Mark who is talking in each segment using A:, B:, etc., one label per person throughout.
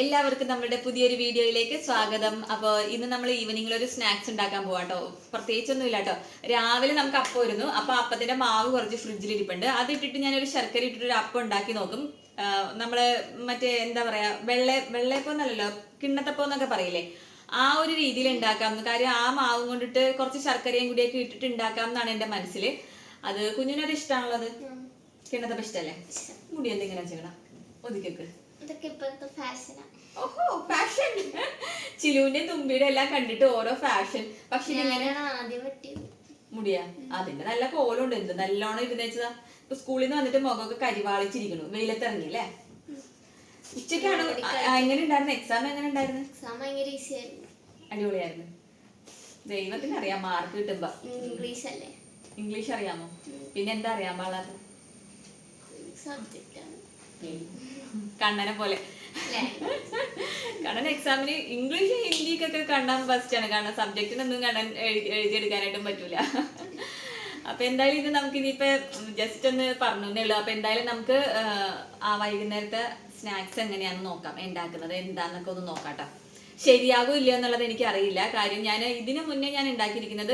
A: എല്ലാവർക്കും നമ്മുടെ പുതിയൊരു വീഡിയോയിലേക്ക് സ്വാഗതം. അപ്പോൾ ഇന്ന് നമ്മൾ ഈവനിങ്ങിൽ ഒരു സ്നാക്സ് ഉണ്ടാക്കാൻ പോവാട്ടോ കേട്ടോ പ്രത്യേകിച്ചൊന്നും ഇല്ല കേട്ടോ രാവിലെ നമുക്ക് അപ്പം വരുന്നു അപ്പോൾ അപ്പത്തിന്റെ മാവ് കുറച്ച് ഫ്രിഡ്ജിൽ ഇരിപ്പുണ്ട് അത് ഇട്ടിട്ട് ഞാനൊരു ശർക്കര ഇട്ടിട്ട് ഒരു അപ്പം ഉണ്ടാക്കി നോക്കും. നമ്മൾ മറ്റേ എന്താ പറയാ വെള്ള വെള്ളയപ്പൊന്നല്ലല്ലോ കിണ്ണത്തപ്പം എന്നൊക്കെ പറയില്ലേ? ആ ഒരു രീതിയിൽ ഉണ്ടാക്കാം. കാര്യം ആ മാവ് കൊണ്ടിട്ട് കുറച്ച് ശർക്കരയും കൂടിയൊക്കെ ഇട്ടിട്ട് ഉണ്ടാക്കാം എന്നാണ് എന്റെ മനസ്സിൽ അത് കുഞ്ഞിനൊരു ഇഷ്ടമാണുള്ളത് കിണ്ണത്തപ്പം ഇഷ്ടമല്ലേ മുടി എന്തെങ്കിലും ചെയ്യണം ഒതുക്കിക്ക്
B: ഇതൊക്കെ ഇപ്പോഴത്തെ ഫാഷനാ
A: ഓഹോ ഫാഷൻ ചിലുവിന്റെ തുമ്പിയുടെ എല്ലാം കണ്ടിട്ട് ഓരോ ഫാഷൻ പക്ഷെ ഇങ്ങനെ
B: ഞാനാണ് ആദ്യം
A: മുടിയാ. അതിന്റെ നല്ല കോലുണ്ട്. എന്ത് നല്ലോണം ഇരുന്നേച്ചതാ ഇപ്പൊ സ്കൂളിൽ നിന്ന് വന്നിട്ട് മുഖമൊക്കെ കരിവാളിച്ചിരിക്കണു വെയിലത്തിറങ്ങി അല്ലേ? ഉച്ചക്കാണ് എങ്ങനെ ഉണ്ടായിരുന്നു? എക്സാം എങ്ങനെ ഉണ്ടായിരുന്നു?
B: എക്സാം ഭയങ്കര ഈസി ആയിരുന്നു.
A: അടിപൊളിയായിരുന്നു. ദൈവത്തിന് അറിയാം മാർക്ക് കിട്ടുമ്പോ.
B: ഇംഗ്ലീഷ് അല്ലേ?
A: ഇംഗ്ലീഷ് അറിയാമോ? പിന്നെ എന്താ അറിയാൻ പാടാത്ത
B: സബ്ജക്റ്റ് ആണ്.
A: കണ്ണനെ പോലെ. കണ്ണൻ എക്സാമിന് ഇംഗ്ലീഷ് ഹിന്ദിക്കൊക്കെ കണ്ണൻ ഫസ്റ്റ് ആണ്. കാരണം സബ്ജക്റ്റിനൊന്നും കണ്ണൻ എഴുതി എഴുതിയെടുക്കാനായിട്ടും പറ്റൂല. അപ്പൊ എന്തായാലും ഇത് നമുക്ക് ഇനിയിപ്പോ ജസ്റ്റ് ഒന്ന് പറഞ്ഞു ഉള്ളൂ അപ്പൊ എന്തായാലും നമുക്ക് ആ വൈകുന്നേരത്തെ സ്നാക്സ് എങ്ങനെയാണെന്ന് നോക്കാം. ഉണ്ടാക്കുന്നത് എന്താന്നൊക്കെ ഒന്ന് നോക്കാട്ടോ. ശരിയാകും ഇല്ലയോ എന്നുള്ളത് എനിക്ക് അറിയില്ല കാര്യം ഞാൻ ഇതിനു മുന്നേ ഞാൻ ഉണ്ടാക്കിയിരിക്കുന്നത്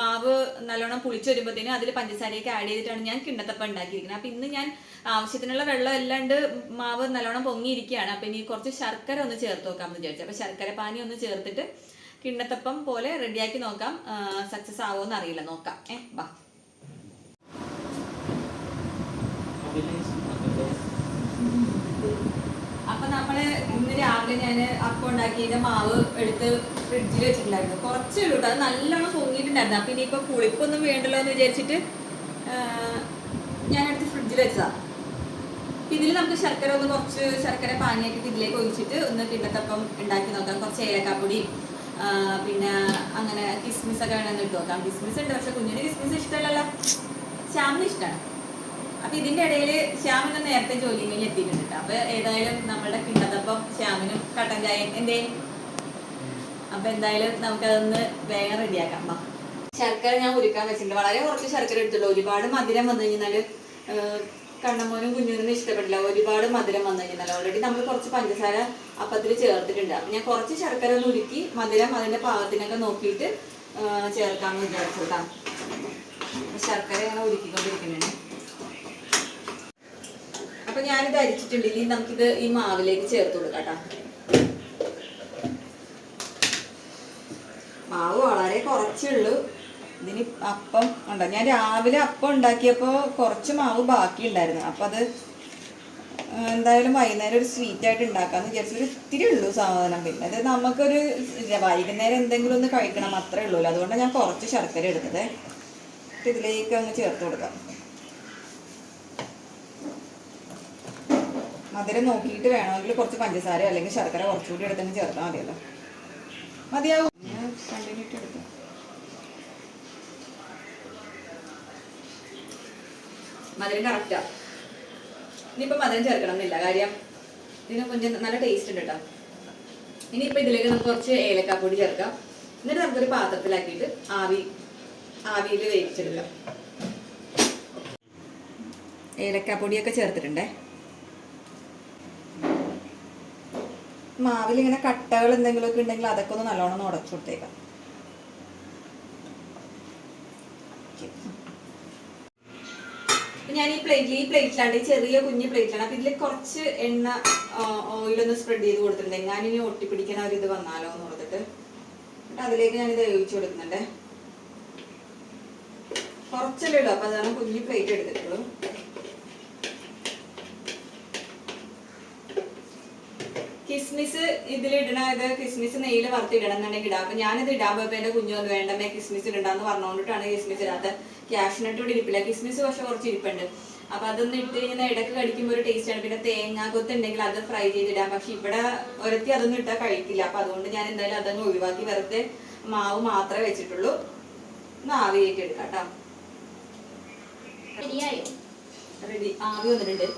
A: മാവ് നല്ലോണം പുളിച്ചു വരുമ്പോഴത്തേനും അതിൽ പഞ്ചസാരയൊക്കെ ആഡ് ചെയ്തിട്ടാണ് ഞാൻ കിണ്ടത്തപ്പം ഉണ്ടാക്കിയിരിക്കുന്നത്. അപ്പൊ ഇന്ന് ഞാൻ ആവശ്യത്തിനുള്ള വെള്ളം എല്ലാം ഉണ്ട് മാവ് നല്ലോണം പൊങ്ങിയിരിക്കുകയാണ്. അപ്പൊ ഇനി കുറച്ച് ശർക്കര ഒന്ന് ചേർത്ത് നോക്കാമെന്ന് വിചാരിച്ചു. അപ്പൊ ശർക്കര പാനി ഒന്ന് ചേർത്തിട്ട് കിണ്ണത്തപ്പം പോലെ റെഡിയാക്കി നോക്കാം. സക്സസ് ആവുമോ എന്നറിയില്ല. നോക്കാം. ഏ വാ. അപ്പൊ നമ്മൾ ഇന്ന് രാവിലെ ഞാൻ അപ്പം ഉണ്ടാക്കിയതിന്റെ മാവ് എടുത്ത് ഫ്രിഡ്ജിൽ വെച്ചിട്ടുണ്ടായിരുന്നു. കുറച്ചേ ഉള്ളൂ അത് നല്ലോണം പൊങ്ങിയിട്ടുണ്ടായിരുന്നു. അപ്പം ഇനിയിപ്പോൾ പുളിപ്പൊന്നും വേണ്ടല്ലോ എന്ന് വിചാരിച്ചിട്ട് ഞാൻ എടുത്ത് ഫ്രിഡ്ജിൽ വെച്ചതാ. ഇതിൽ നമുക്ക് ശർക്കര ഒന്ന് കുറച്ച് ശർക്കര പാനിയാക്കിയിട്ട് ഇതിലേക്ക് ഒഴിച്ചിട്ട് ഒന്ന് കിണ്ണത്തപ്പം ഉണ്ടാക്കി നോക്കാം. കുറച്ച് ഏലക്കാപ്പൊടി പിന്നെ അങ്ങനെ കിസ്മിസ് ഒക്കെ വേണമെന്ന് ഇട്ട് നോക്കാം. കിസ്മിസ് ഉണ്ട് പക്ഷെ കുഞ്ഞിന് കിസ്മിസ് ഇഷ്ടമല്ലല്ലോ. ശ്യാമിന് ഇഷ്ടമാണ് അപ്പൊ ഇതിന്റെ ഇടയിൽ ശ്യാമിന് നേരത്തെ ജോലി കഴിഞ്ഞ് എത്തിയിട്ടുണ്ട് അപ്പൊ ഏതായാലും നമ്മുടെ കിണ്ടതപ്പം ശ്യാമിനും കട്ടൻ ചായയും എന്തേ? അപ്പൊ എന്തായാലും നമുക്കതൊന്ന് വേഗം റെഡിയാക്കാം. ശർക്കര ഞാൻ ഉരുക്കാൻ വെച്ചിട്ടുണ്ട്. വളരെ കുറച്ച് ശർക്കര എടുത്തുള്ളൂ. ഒരുപാട് മധുരം വന്നു കഴിഞ്ഞാൽ കണ്ണമോനും കുഞ്ഞിനും ഇഷ്ടപ്പെട്ടില്ല. ഒരുപാട് മധുരം വന്നു കഴിഞ്ഞാൽ ഓൾറെഡി നമ്മൾ കുറച്ച് പഞ്ചസാര അപ്പത്തിൽ ചേർത്തിട്ടുണ്ട്. അപ്പൊ ഞാൻ കുറച്ച് ശർക്കര ഒന്ന് ഉരുക്കി മധുരം അതിന്റെ പാകത്തിനൊക്കെ നോക്കിയിട്ട് ചേർക്കാമെന്ന് വിചാരിച്ചു കേട്ടോ അപ്പൊ ശർക്കര ഞങ്ങൾ ഉരുക്കിക്കൊണ്ടിരിക്കുന്നുണ്ട്. ഞാനിത് അരിച്ചിട്ടുണ്ട്. ഇനി നമുക്കിത് ഈ മാവിലേക്ക് ചേർത്ത് കൊടുക്കാം മാവ് വളരെ കുറച്ചേ ഉള്ളൂ. ഇതിന് അപ്പം ഉണ്ടോ ഞാൻ രാവിലെ അപ്പം ഉണ്ടാക്കിയപ്പോൾ കുറച്ച് മാവ് ബാക്കി ഉണ്ടായിരുന്നു അപ്പം അത് എന്തായാലും വൈകുന്നേരം ഒരു സ്വീറ്റ് ആയിട്ട് ഉണ്ടാക്കാന്ന് വിചാരിച്ചു. ഒരു ഇത്തിരി ഉള്ളൂ സാധനം. പിന്നെ അത് നമുക്കൊരു വൈകുന്നേരം എന്തെങ്കിലും ഒന്ന് കഴിക്കണം അത്രേ ഉള്ളൂ. അതുകൊണ്ടാണ് ഞാൻ കുറച്ച് ശർക്കര എടുത്തത്. ഇതിലേക്ക് അങ്ങ് ചേർത്ത് കൊടുക്കാം. മധുരം നോക്കിയിട്ട് വേണമെങ്കിൽ കുറച്ച് പഞ്ചസാര അല്ലെങ്കിൽ ശർക്കര കുറച്ചുകൂടി എടുത്തെങ്കിൽ ചേർത്താൽ മതിയല്ലോ. മതിയാവും. എടുത്തു മധുരം കറക്റ്റാ ഇനിയിപ്പോ മധുരം ചേർക്കണം എന്നില്ല കാര്യം ഇതിന് കൊഞ്ചം നല്ല ടേസ്റ്റ് ഉണ്ട് കേട്ടോ ഇനിയിപ്പോ ഇതിലേക്ക് നമുക്ക് കുറച്ച് ഏലക്കാപ്പൊടി ചേർക്കാം. എന്നിട്ട് നമുക്കൊരു പാത്രത്തിലാക്കിയിട്ട് ആവി ആവിയിൽ വേവിച്ചെടുക്കാം. ഏലക്കാപ്പൊടിയൊക്കെ ചേർത്തിട്ടുണ്ടേ? മാവിൽ ഇങ്ങനെ കട്ടകൾ എന്തെങ്കിലുമൊക്കെ ഉണ്ടെങ്കിൽ അതൊക്കെ ഒന്ന് നല്ലോണം ഉടച്ചു കൊടുത്തേക്കാം. ഞാൻ ഈ പ്ലേറ്റിൽ ഈ പ്ലേറ്റിലാണ് ചെറിയ കുഞ്ഞ് പ്ലേറ്റിലാണ് അപ്പൊ ഇതിൽ കുറച്ച് എണ്ണ ഓയിലൊന്ന് സ്പ്രെഡ് ചെയ്ത് കൊടുത്തിട്ടുണ്ട്. എങ്ങാനിനി ഒട്ടിപ്പിടിക്കണ ഒരു ഇത് വന്നാലോ എന്ന് എന്നിട്ട് അതിലേക്ക് ഞാനിത് ഒഴിച്ചു കൊടുക്കുന്നുണ്ട്. കുറച്ചല്ലേ ഉള്ളൂ. അപ്പൊ അതാണ് കുഞ്ഞ് പ്ലേറ്റ് എടുത്തിട്ടുള്ളൂ. കിസ്മിസ് ഇതിലിടണ ഇത് കിസ്മിസ് നെയ്യിൽ വറുത്തിടണം എന്നുണ്ടെങ്കിൽ ഇടാം. അപ്പൊ ഞാനിത് ഇടാൻ പോയപ്പോ എന്റെ കുഞ്ഞു വന്ന് വേണ്ടമേ കിസ്മിസ് ഇടണ്ടെന്ന് പറഞ്ഞുകൊണ്ടിട്ടാണ് കിസ്മിസ് ഇടാത്ത. ക്യാഷിനട്ട് കൂടി ഇരിപ്പില്ല. കിസ്മിസ് പക്ഷെ കുറച്ച് ഇരിപ്പുണ്ട്. അപ്പൊ അതൊന്ന് ഇട്ട് കഴിഞ്ഞാൽ ഇടയ്ക്ക് കടിക്കുമ്പോൾ ഒരു ടേസ്റ്റാണ് ആണ്. പിന്നെ തേങ്ങാക്കൊത്ത് ഉണ്ടെങ്കിൽ അത് ഫ്രൈ ചെയ്തിടാം. പക്ഷെ ഇവിടെ ഒരത്തി അതൊന്നും ഇട്ടാൽ കഴിക്കില്ല. അപ്പൊ അതുകൊണ്ട് ഞാൻ എന്തായാലും അതങ്ങ് ഒഴിവാക്കി വെറുതെ മാവ് മാത്രമേ വെച്ചിട്ടുള്ളൂ. ഒന്ന് ആവി എടുക്കാം കേട്ടോ. റെഡി ആവി വന്നിട്ടുണ്ട്.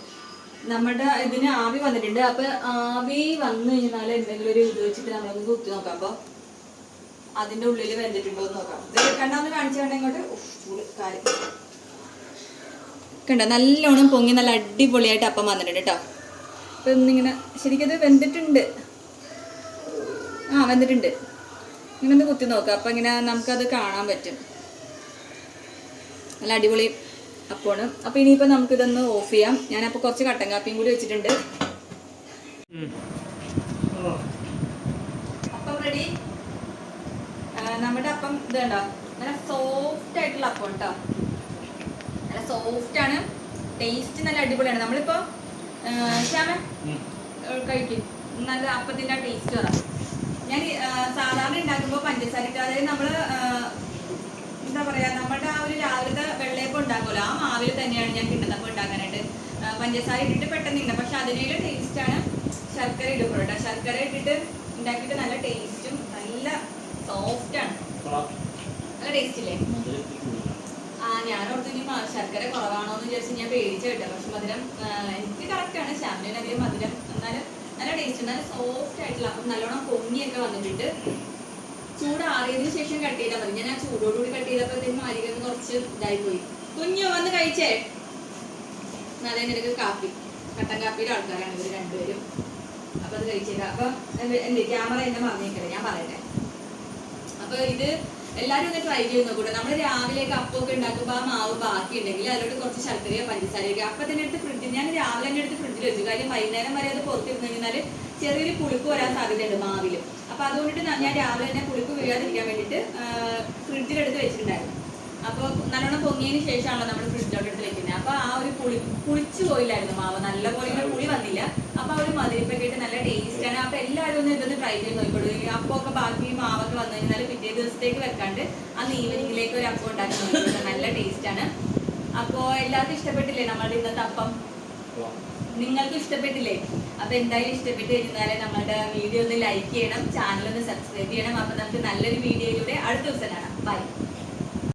A: നമ്മുടെ ഇതിന് ആവി വന്നിട്ടുണ്ട്. അപ്പൊ ആവി വന്നു കഴിഞ്ഞാൽ എന്തെങ്കിലും ഒരു ഇത് വെച്ചിട്ട് നമ്മളൊന്ന് കുത്തി നോക്കാം. അപ്പൊ അതിന്റെ ഉള്ളിൽ വെന്തിട്ടുണ്ടോ എന്ന് നോക്കാം. ഇത് കണ്ടാന്ന് കാണിച്ചു കണ്ട ഇങ്ങോട്ട്. ചൂട് കണ്ട? നല്ലോണം പൊങ്ങി നല്ല അടിപൊളിയായിട്ട് അപ്പം വന്നിട്ടുണ്ട് കേട്ടോ അപ്പൊ ഇന്നിങ്ങനെ ശരിക്കത് വെന്തിട്ടുണ്ട്. ആ വെന്തിട്ടുണ്ട് ഇങ്ങനെ ഒന്ന് കുത്തി നോക്കാം. അപ്പൊ ഇങ്ങനെ നമുക്കത് കാണാൻ പറ്റും. നല്ല അടിപൊളി അപ്പമാണ് അപ്പോൾ ഇനിയിപ്പോൾ നമുക്കിതൊന്ന് ഓഫ് ചെയ്യാം. ഞാനപ്പോൾ കുറച്ച് കട്ടൻ കാപ്പിയും കൂടി വെച്ചിട്ടുണ്ട്. അപ്പം റെഡി നമ്മുടെ അപ്പം ഇത് കണ്ടോ നല്ല സോഫ്റ്റ് ആയിട്ടുള്ള അപ്പം കേട്ടോ നല്ല സോഫ്റ്റ് ആണ്. ടേസ്റ്റ് നല്ല അടിപൊളിയാണ്. നമ്മളിപ്പോ ശ്യാമ കഴിക്കും. നല്ല അപ്പത്തിന്റെ ആ ടേസ്റ്റ് വേറെ ഞാൻ സാധാരണ ഉണ്ടാക്കുമ്പോൾ പഞ്ചസാര അതായത് നമ്മൾ എന്താ പറയാ ഒരു രാവിലത്തെ വെള്ളയപ്പം ഉണ്ടാക്കുമല്ലോ. ആ മാവിൽ തന്നെയാണ് ഞാൻ കിണ്ണത്തപ്പം ഉണ്ടാക്കാനായിട്ട് പഞ്ചസാര ഇട്ടിട്ട് പെട്ടെന്ന് ഇങ്ങനെ പക്ഷെ അതിനേലും ടേസ്റ്റാണ് ശർക്കര ഇടും കേട്ടോ. ശർക്കര ഇട്ടിട്ട് ഉണ്ടാക്കിയിട്ട് നല്ല ടേസ്റ്റും നല്ല സോഫ്റ്റ് ആണ്. നല്ല ടേസ്റ്റ് ഇല്ലേ? ആ ഞാൻ ഓർത്ത് ഇനി ശർക്കര കുറവാണോ എന്ന് ഞാൻ പേടിച്ച കേട്ടോ. പക്ഷെ മധുരം എനിക്ക് കറക്റ്റ് ആണ്. ശ്യാമിന് അധികം മധുരം. എന്നാലും നല്ല ടേസ്റ്റ് നല്ല സോഫ്റ്റ് ആയിട്ടുള്ള അപ്പം നല്ലോണം പൊങ്ങിയൊക്കെ വന്നിട്ടുണ്ട്. ചൂടാറിയതിനു ശേഷം കട്ട് ചെയ്താൽ മതി. ഞാൻ ആ ചൂടോടുകൂടി കട്ട് ചെയ്തപ്പോഴത്തേക്കും മാരികന്ന് കുറച്ച് ഇതായി പോയി കുഞ്ഞു വന്ന് കഴിച്ചേ. നല്ല നിനക്ക് കാപ്പി. കട്ടൻ കാപ്പിയുടെ ആൾക്കാരാണ് ഇവർ രണ്ടുപേരും. അപ്പൊ അത് കഴിച്ചേക്കാം അപ്പൊ എന്റെ ക്യാമറ എന്നെ മറന്നേക്കല്ലേ? ഞാൻ പറയട്ടെ. അപ്പൊ ഇത് എല്ലാരും ഒന്ന് ട്രൈ ചെയ്ത് നോക്കൂട്ടെ. നമ്മൾ രാവിലെ അപ്പമൊക്കെ ഉണ്ടാക്കുമ്പോൾ ആ മാവ് ബാക്കി ഉണ്ടെങ്കിൽ അതിലോട്ട് കുറച്ച് ശർക്കരയോ പഞ്ചസാരയൊക്കെ അപ്പൊ തന്നെ എടുത്ത് ഫ്രിഡ്ജിൽ ഞാൻ രാവിലെ തന്നെ എടുത്ത് ഫ്രിഡ്ജിൽ വെച്ചു. കാര്യം വൈകുന്നേരം വരെ അത് പുറത്തിരുന്നു കഴിഞ്ഞാൽ ചെറിയൊരു പുളിപ്പ് വരാൻ സാധ്യതയുണ്ട് മാവിൽ. അപ്പൊ അതുകൊണ്ടിട്ട് ഞാൻ രാവിലെ തന്നെ പുളിപ്പ് വീഴാതിരിക്കാൻ വേണ്ടിട്ട് ഫ്രിഡ്ജിലെടുത്ത് വെച്ചിട്ടുണ്ടായിരുന്നു. അപ്പോൾ നല്ലോണം പൊങ്ങിയതിന് ശേഷമാണല്ലോ നമ്മൾ ഫ്രിഡ്ജിലോട്ട് എടുത്ത് വെക്കുന്നത് അപ്പോൾ ആ ഒരു പുളി പുളിച്ചു പോയില്ലായിരുന്നു മാവ്. നല്ല പോലെ ഇങ്ങനെ പുളി വന്നില്ല. അപ്പോൾ ആ ഒരു മധുരിപ്പൊക്കെ ഇട്ട് നല്ല ടേസ്റ്റ് ആണ്. അപ്പോൾ എല്ലാവരും ഒന്ന് ഇതൊന്ന് ട്രൈ ചെയ്ത് നോക്കിക്കോളൂ. ഈ അപ്പമൊക്കെ ബാക്കി മാവൊക്കെ വന്നു കഴിഞ്ഞാൽ പിറ്റേ ദിവസത്തേക്ക് വെക്കാണ്ട് അന്ന് ഈവനിങ്ങിലേക്ക് ഒരു അപ്പം ഉണ്ടാക്കി നല്ല ടേസ്റ്റ് ആണ്. അപ്പോൾ എല്ലാവർക്കും ഇഷ്ടപ്പെട്ടില്ലേ നമ്മളുടെ ഇന്നത്തെ അപ്പം? നിങ്ങൾക്ക് ഇഷ്ടപ്പെട്ടില്ലേ? അപ്പൊ എന്തായാലും ഇഷ്ടപ്പെട്ട് കഴിഞ്ഞാൽ നമ്മുടെ വീഡിയോ ഒന്ന് ലൈക്ക് ചെയ്യണം ചാനൽ ഒന്ന് സബ്സ്ക്രൈബ് ചെയ്യണം. അപ്പൊ നമുക്ക് നല്ലൊരു വീഡിയോയിലൂടെ അടുത്ത ദിവസം കാണാം. ബൈ